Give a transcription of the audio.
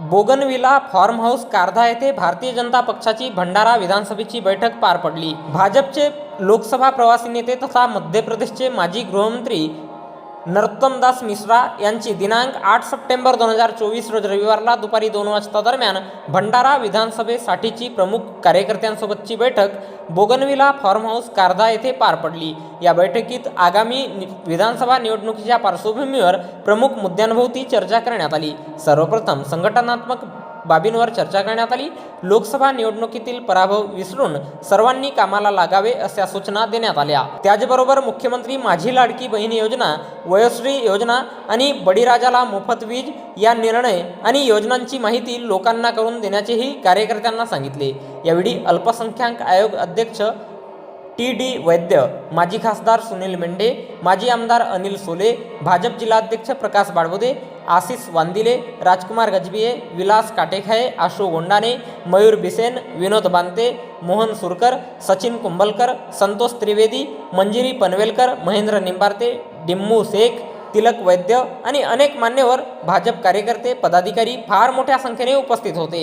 Bougainvillea form house Kardha येथे भारतीय जनता पक्षाची भंडारा विधानसभेची बैठक पार पडली. भाजपचे लोकसभा प्रवासी नेते तथा मध्य प्रदेशचे माजी गृहमंत्री नरोत्तमदास मिश्रा यांची दिनांक आठ सप्टेंबर दोन हजार चोवीस रोज रविवारला दुपारी दोन वाजता दरम्यान भंडारा विधानसभेसाठीची प्रमुख कार्यकर्त्यांसोबतची बैठक बोगनविला फार्म हाऊस कारधा येथे पार पडली. या बैठकीत आगामी नि- विधानसभा निवडणुकीच्या पार्श्वभूमीवर प्रमुख मुद्द्यांभोवती चर्चा करण्यात आली. सर्वप्रथम संघटनात्मक बाबींवर चर्चा करण्यात आली. लोकसभा निवडणुकीतील पराभव विसरून सर्वांनी कामाला लागावे अशा सूचना देण्यात आल्या. त्याचबरोबर मुख्यमंत्री माझी लाडकी बहीण योजना वयोश्री योजना आणि बळीराजाला मोफत वीज या निर्णय आणि योजनांची माहिती लोकांना करून देण्याचेही कार्यकर्त्यांना सांगितले. यावेळी अल्पसंख्याक आयोग अध्यक्ष टी डी वैद्य माजी खासदार सुनील मेंढे माजी आमदार अनिल सोले भाजप जिल्हाध्यक्ष प्रकाश बाळबुदे आशिष वांदिले राजकुमार गजबिये विलास काटेखाये आशू गोंडाने मयूर बिसेन विनोद बांते मोहन सुरकर सचिन कुंभलकर संतोष त्रिवेदी मंजिरी पनवेलकर महेंद्र निंबारते डिम्मू शेख तिलक वैद्य आणि अनेक मान्यवर भाजप कार्यकर्ते पदाधिकारी फार मोठ्या संख्येने उपस्थित होते.